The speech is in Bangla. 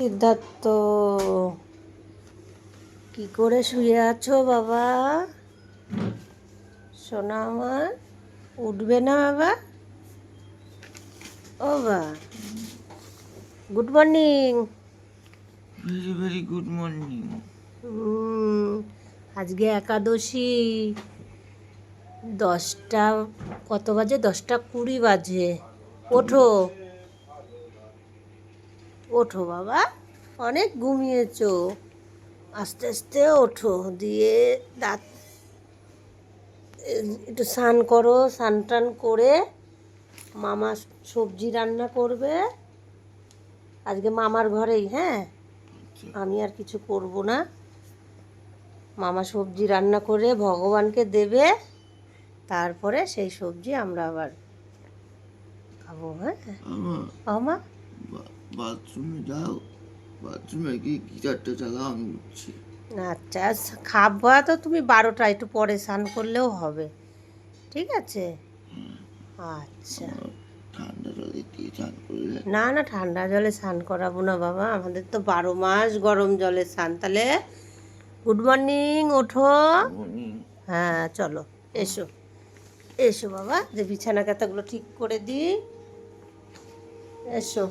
সিদ্ধার্থ কি করে শুয়ে আছো বাবা? সোনা আমার উঠবে না বাবা? ও বা good morning very very good morning আজকে একাদশী দশটা কত বাজে? দশটা কুড়ি বাজে। ওঠো। ওঠো বাবা অনেক ঘুমিয়েছো। আস্তে আস্তে ওঠো দিয়ে দাঁত একটু স্নান করো স্নান টান করে মামা সবজি রান্না করবে। আজকে মামার ঘরেই হ্যাঁ? আমি আর কিছু করব না। মামা সবজি রান্না করে ভগবানকে দেবে তারপরে সেই সবজি আমরা আবার খাব হ্যাঁ? আমা বাথরুমে যাও বাথরুমে গিয়ে গিটারটা চালাও আমি উঠছি। আচ্ছা খাবা তো তুমি বারোটা একটু পরে স্নান করলেও হবে। ঠিক আছে? আচ্ছা। ঠান্ডা জলে দিয়ে চান করলে? না না ঠান্ডা জলে স্নান করাবো না বাবা আমাদের তো বারো মাস গরম জলে স্নান। তাহলে গুড মর্নিং ওঠো। হ্যাঁ চলো এসো। এসো বাবা যে বিছানা কাতাগুলো ঠিক করে দিই। এসো।